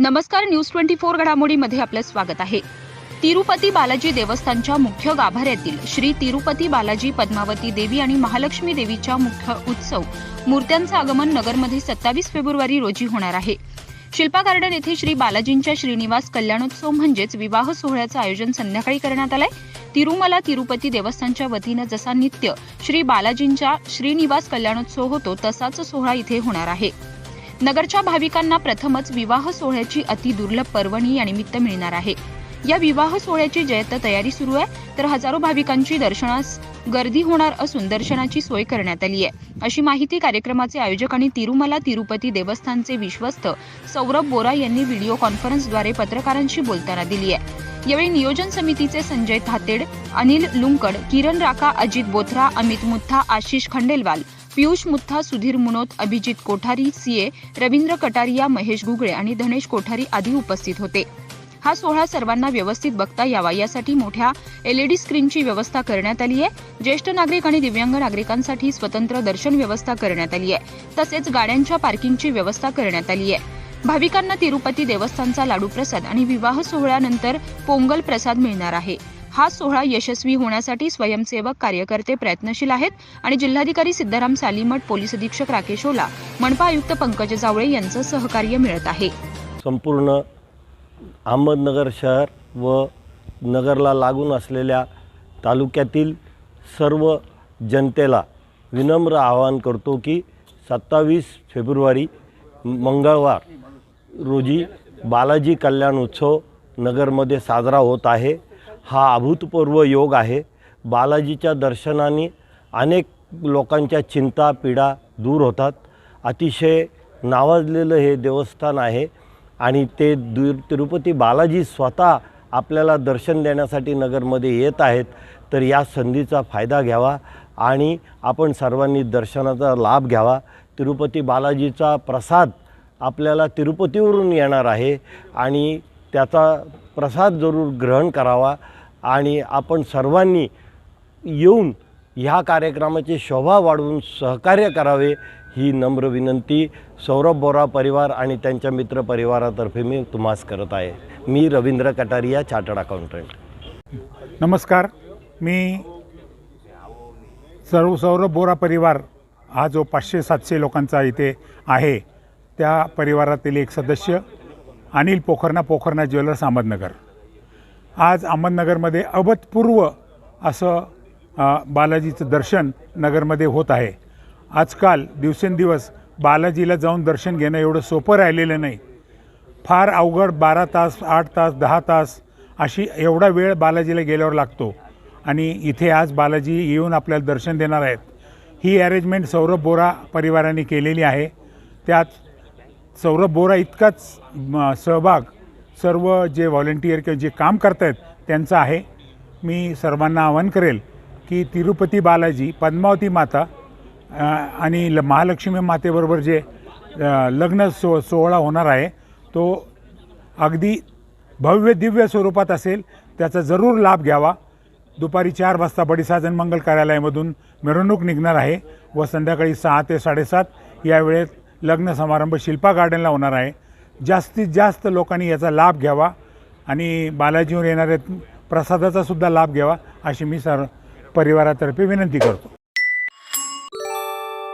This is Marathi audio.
नमस्कार न्यूज ट्वेंटी फोर घडामोडीमध्ये आपलं स्वागत आहे. तिरुपती बालाजी देवस्थानच्या मुख्य गाभाऱ्यातील श्री तिरुपती बालाजी पद्मावती देवी आणि महालक्ष्मी देवीच्या मुख्य उत्सव मूर्त्यांचं आगमन नगरमध्ये सत्तावीस फेब्रुवारी रोजी होणार आहे. शिल्पा गार्डन येथे श्री बालाजींच्या श्रीनिवास कल्याणोत्सव म्हणजेच विवाह सोहळ्याचं आयोजन संध्याकाळी करण्यात आलंय. तिरुमला तिरुपती देवस्थानच्या वतीनं जसा नित्य श्री बालाजींच्या श्रीनिवास कल्याणोत्सव होतो तसाच सोहळा इथे होणार आहे. नगरच्या भाविकांना प्रथमच विवाह सोहळ्याची अति दुर्लभ पर्वणी या निमित्त मिळणार आहे. या विवाह सोहळ्याची जयत तयारी सुरू आहे तर हजारो भाविकांची दर्शनास गर्दी होणार असून दर्शनाची सोय करण्यात आली आहे. अशी माहिती कार्यक्रमाचे आयोजक आणि तिरुमला तिरुपती देवस्थानचे विश्वस्त सौरभ बोरा यांनी व्हिडिओ कॉन्फरन्सद्वारे पत्रकारांशी बोलताना दिली आहे. यावेळी नियोजन समितीचे संजय थातेड अनिल लुंकड किरण राका अजित बोथरा अमित मुथा आशिष खंडेलवाल पियुष मुथा सुधीर मुनोत अभिजित कोठारी सीए रवींद्र कटारिया महेश गुगळे आणि धनेश कोठारी आदी उपस्थित होते. हा सोहळा सर्वांना व्यवस्थित बघता यावा यासाठी मोठ्या एलईडी स्क्रीनची व्यवस्था करण्यात आली आहे. ज्येष्ठ नागरिक आणि दिव्यांग नागरिकांसाठी स्वतंत्र दर्शन व्यवस्था करण्यात आली आहे. तसेच गाड्यांच्या पार्किंगची व्यवस्था करण्यात आली आहे. भाविकांना तिरुपती देवस्थानचा लाडू प्रसाद आणि विवाह सोहळ्यानंतर पोंगल प्रसाद मिळणार आहे. हा सोहळा यशस्वी होण्यासाठी स्वयंसेवक कार्यकर्ते प्रयत्नशील आहेत आणि जिल्हाधिकारी सिद्धाराम सालीमठ पोलीस अधीक्षक राकेश ओला मनपा आयुक्त पंकज जावळे यांचं सहकार्य मिळत आहे. संपूर्ण अहमदनगर शहर व नगरला लागून असलेल्या तालुक्यातील सर्व जनतेला विनम्र आवाहन करतो की सत्तावीस फेब्रुवारी मंगळवार रोजी बालाजी कल्याण उत्सव नगरमध्ये साजरा होत आहे. हा अभूतपूर्व योग आहे. बालाजीच्या दर्शनाने अनेक लोकांच्या चिंता पीडा दूर होतात. अतिशय नावाजलेलं हे देवस्थान आहे आणि ते दु तिरुपती बालाजी स्वतः आपल्याला दर्शन देण्यासाठी नगरमध्ये येत आहेत तर या संधीचा फायदा घ्यावा आणि आपण सर्वांनी दर्शनाचा लाभ घ्यावा. तिरुपती बालाजीचा प्रसाद आपल्याला तिरुपतीवरून येणार आहे आणि त्याचा प्रसाद जरूर ग्रहण करावा. आणि आपण सर्वांनी येऊन ह्या कार्यक्रमाची शोभा वाढवून सहकार्य करावे ही नम्र विनंती सौरभ बोरा परिवार आणि त्यांच्या मित्र परिवारातर्फे मी तुम्हास करत आहे. मी रवींद्र कटारिया चार्टर्ड अकाउंटंट. नमस्कार. मी सर्व सौरभ बोरा परिवार हा जो पाचशे सातशे लोकांचा इथे आहे त्या परिवारातील एक सदस्य अनिल पोखरणा पोखरणा ज्वेलर्स अहमदनगर. आज अहमदनगरमध्ये अभूतपूर्व असं बालाजीचं दर्शन नगरमध्ये होत आहे. आजकाल दिवसेंदिवस बालाजीला जाऊन दर्शन घेणं एवढं सोपं राहिलेलं नाही. फार अवघड बारा तास आठ तास दहा तास अशी एवढा वेळ बालाजीला गेल्यावर लागतो. आणि इथे आज बालाजी येऊन आपल्याला दर्शन देणार आहेत. ही अरेंजमेंट सौरभ बोरा परिवाराने केलेली आहे. त्यात सौरभ बोरा इतकाच सहभाग सर्व जे व्हॉलेंटियर किंवा जे काम करत आहेत त्यांचं आहे. मी सर्वांना आवाहन करेल की तिरुपती बालाजी पद्मावती माता आणि ल महालक्ष्मी मातेबरोबर जे लग्न सो सोहळा होणार आहे तो अगदी भव्य दिव्य स्वरूपात असेल. त्याचा जरूर लाभ घ्यावा. दुपारी चार वाजता बडीसाजन मंगल कार्यालयामधून मिरवणूक निघणार आहे व संध्याकाळी सहा ते साडेसात या वेळेत लग्न समारंभ शिल्पा गार्डनला होणार आहे. जास्तीत जास्त लोकांनी याचा लाभ घ्यावा आणि बालाजीवर येणाऱ्या प्रसादाचासुद्धा लाभ घ्यावा अशी मी सर परिवारातर्फे विनंती करतो.